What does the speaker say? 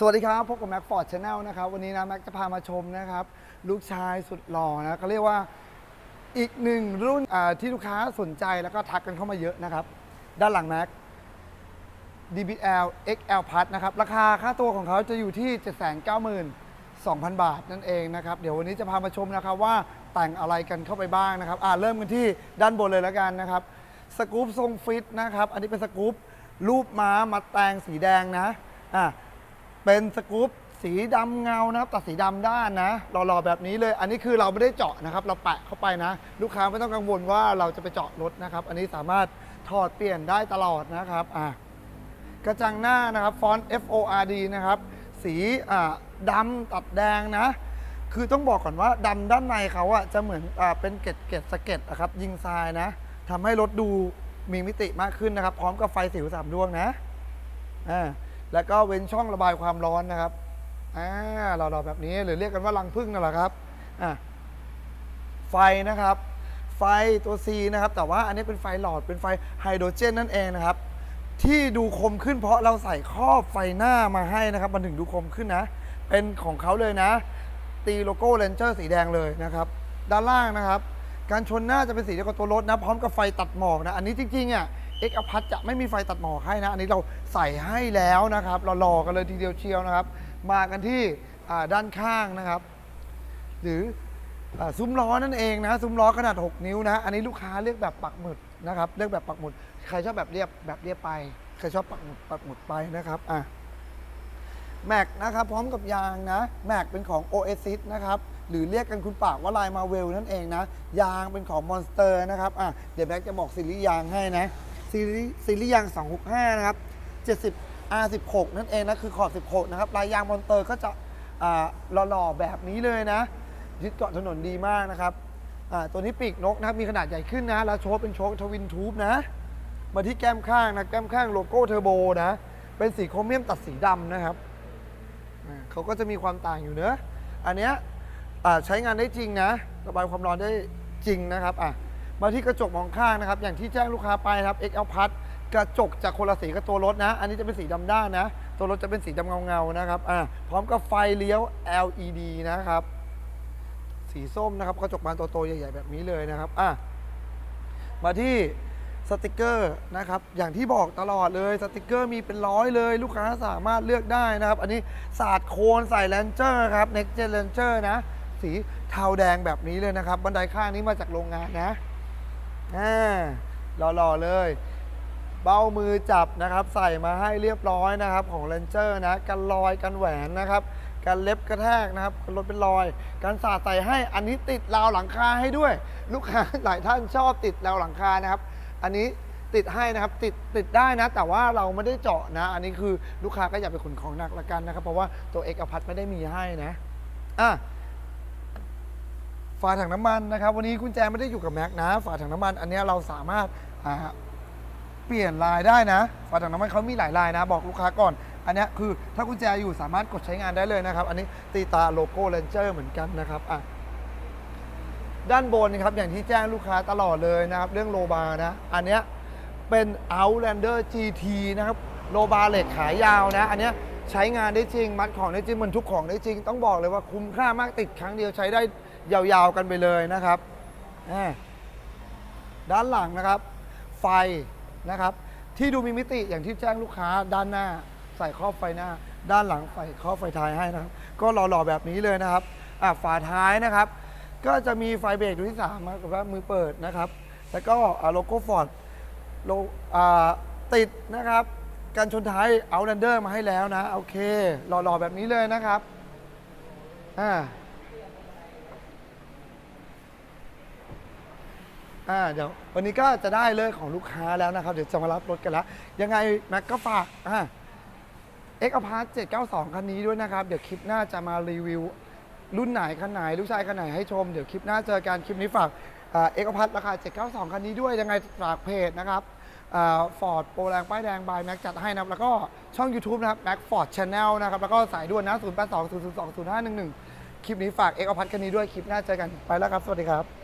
สวัสดีครับ พบกับแม็กฟอร์ดชาแนลนะครับ วันนี้นะแม็กจะพามาชมนะครับ ลูกชายสุดหล่อนะเขาเรียกว่าอีกหนึ่งรุ่นที่ลูกค้าสนใจแล้วก็ทักกันเข้ามาเยอะนะครับ ด้านหลังแม็ก DBL XL Plus นะครับ ราคาค่าตัวของเขาจะอยู่ที่ 792,000 บาทนั่นเองนะครับ เดี๋ยววันนี้จะพามาชมนะครับว่าแต่งอะไรกันเข้าไปบ้างนะครับอ่าเริ่มกันที่ด้านบนเลยแล้วกันนะครับสกู๊ปทรงฟิตนะครับ อันนี้เป็นสกู๊ปรูปม้ามาแตงสีแดงนะอ่า เป็นสกู๊ปสีดำเงานะครับตัดสีดำด้านนะหล่อๆแบบนี้เลย อันนี้คือเราไม่ได้เจาะนะครับ เราแปะเข้าไปนะ ลูกค้าไม่ต้องกังวลว่าเราจะไปเจาะรถนะครับ อันนี้สามารถถอดเปลี่ยนได้ตลอดนะครับอะกระจังหน้านะครับฟอนต์ F O R D นะครับ สีอ่าดำตัดแดงนะ คือต้องบอกก่อนว่าดำด้านในเขาอะจะเหมือนอ่าเป็นเกล็ดเกล็ดสะเก็ดอะครับยิงทรายนะทำให้รถดูมีมิติมากขึ้นนะครับ พร้อมกับไฟสิวสามดวงนะอ่า แล้วก็เว้นช่องระบายความร้อนนะครับอ่าเราเราแบบนี้หรือเรียกกันว่ารังผึ้งนั่นแหละครับอ่าไฟนะครับ ไฟตัว C นะครับ แต่ว่าอันนี้เป็นไฟหลอดเป็นไฟไฮโดรเจนนั่นเองนะครับ ที่ดูคมขึ้นเพราะเราใส่ครอบไฟหน้ามาให้นะครับ มันถึงดูคมขึ้นนะ เป็นของเขาเลยนะ ตีโลโก้เลนเจอร์สีแดงเลยนะครับ ด้านล่างนะครับ การชนหน้าจะเป็นสีเดียวกับตัวรถนะ พร้อมกับไฟตัดหมอกนะ อันนี้จริงๆอะ เอ็กอพัทจะไม่มีไฟตัดหมอกให้นะ อันนี้เราใส่ให้แล้วนะครับเราหล่อกันเลยทีเดียวเชียวนะครับ มากันที่ด้านข้างนะครับ หรืออซุ้มล้อนั่นเองนะซุ้มล้อขนาด 6 นิ้วนะ อันนี้ลูกค้าเลือกแบบปักหมุดนะครับเลือกแบบปักหมุด ใครชอบแบบเรียบแบบเรียบไป ใครชอบปักหมุดปักหมุดไปนะครับอะแม็กนะครับพร้อมกับยางนะแม็กเป็นของ Oasis นะครับหรือเรียกกันคุณปากว่าลายมาเวลนั่นเองนะ ยางเป็นของ Monster นะครับอะเดี๋ยวแม็กจะบอกซีรีส์ยางให้นะ ซีรีส์ซีรีส์ยาง 265 นะครับ 70 R16 นั่นเองนะ คือขอบ 16 นะครับลายยางมอนเตอร์ก็จะหล่อๆ แบบนี้เลยนะ ยึดเกาะถนนดีมากนะครับ ตัวนี้ปีกนกนะครับ มีขนาดใหญ่ขึ้นนะ แล้วโชคเป็นโชคทวินทูบนะ มาที่แก้มข้างนะ แก้มข้างโลโก้เทอร์โบนะ เป็นสีโครเมียมตัดสีดำนะครับ เขาก็จะมีความต่างอยู่เนอะ อันเนี้ยใช้งานได้จริงนะ ระบายความร้อนได้จริงนะครับอะ มาที่กระจกมองข้างนะครับ อย่างที่แจ้งลูกค้าไปครับ XL Plus กระจกจากคนละสีกับตัวรถนะ อันนี้จะเป็นสีดำด้านนะ ตัวรถจะเป็นสีดำเงาๆนะครับอะพร้อมกับไฟเลี้ยว LED นะครับ สีส้มนะครับ กระจกบานโตๆใหญ่ๆแบบนี้เลยนะครับอะมาที่สติกเกอร์นะครับอย่างที่บอกตลอดเลยสติกเกอร์มีเป็นร้อยเลย ลูกค้าสามารถเลือกได้นะครับ อันนี้ศาสตร์โคนใส่แลนเจอร์ครับ Next Gen Ranger นะ สีเทาแดงแบบนี้เลยนะครับ บันไดข้างนี้มาจากโรงงานนะ อ่าหล่อๆเลย เบ้ามือจับนะครับ ใส่มาให้เรียบร้อยนะครับ ของ Ranger นะกันรอยกันแหวนนะครับกันเล็บกระแทกนะครับกันรถเป็นรอยกันสาดใส่ให้อันนี้ติดราวหลังคาให้ด้วย ลูกค้าหลายท่านชอบติดราวหลังคานะครับ อันนี้ติดให้นะครับติดติดได้นะ แต่ว่าเราไม่ได้เจาะนะ อันนี้คือลูกค้าก็อย่าไปขนของหนักละกันนะครับ เพราะว่าตัวเอกอพัทไม่ได้มีให้นะอะ ฝาถังน้ำมันนะครับ วันนี้กุญแจไม่ได้อยู่กับแม็กนะ ฝาถังน้ำมัน อันนี้เราสามารถอ่าเปลี่ยนลายได้นะ ฝาถังน้ำมันเขามีหลายลายนะ บอกลูกค้าก่อน อันนี้คือถ้ากุญแจอยู่สามารถกดใช้งานได้เลยนะครับ อันนี้ตีตาโลโก้เลนเจอร์เหมือนกันนะครับอะด้านบนนะครับอย่างที่แจ้งลูกค้าตลอดเลยนะครับ เรื่องโลบาร์นะ อันเนี้ยเป็น Outlander GT นะครับโลบาร์เหล็กขายาวนะ อันเนี้ย ใช้งานได้จริง มัดของได้จริงมันทุกของได้จริง ต้องบอกเลยว่าคุ้มค่ามากติดครั้งเดียวใช้ได้ยาวๆกันไปเลยนะครับอ่าด้านหลังนะครับ ไฟนะครับ ที่ดูมีมิติอย่างที่แจ้งลูกค้าด้านหน้า ใส่ครอบไฟหน้า ด้านหลังใส่ครอบไฟท้ายให้นะครับ ก็หล่อๆแบบนี้เลยนะครับอะฝาท้ายนะครับ ก็จะมีไฟเบรกดวงที่3นะครับว่ามือเปิดนะครับ แล้วก็โลโก้ฟอร์ดโลติดนะครับ การชนท้ายเอาแลนเดอร์มาให้แล้วนะ โอเค หล่อๆแบบนี้เลยนะครับ อ่า อ่า เดี๋ยววันนี้ก็จะได้เลยของลูกค้าแล้วนะครับ เดี๋ยวจะมารับรถกันล้วยังไง แม็กก็ฝาก อ่าเอ็กอพาร์ต792 คันนี้ด้วยนะครับ เดี๋ยวคลิปหน้าจะมารีวิว รุ่นไหนคันไหน ลูกชายคันไหนให้ชม เดี๋ยวคลิปหน้าเจอกัน คลิปนี้ฝากเอ็กอพาร์ตราคา 792 คันนี้ด้วย ยังไงฝากเพจนะครับ ฟอร์ดโปรแรงป้ายแดงบายแม็กจัดให้นะครับแล้วก็ช่อง YouTube นะครับแม็กฟอร์ดชาแนลนะครับแล้วก็สายด่วนนะ 082 002 0511 คลิปนี้ฝากเอ็กอพาร์ตคันนี้ด้วยคลิปหน้าเจอกันไปแล้วครับ สวัสดีครับ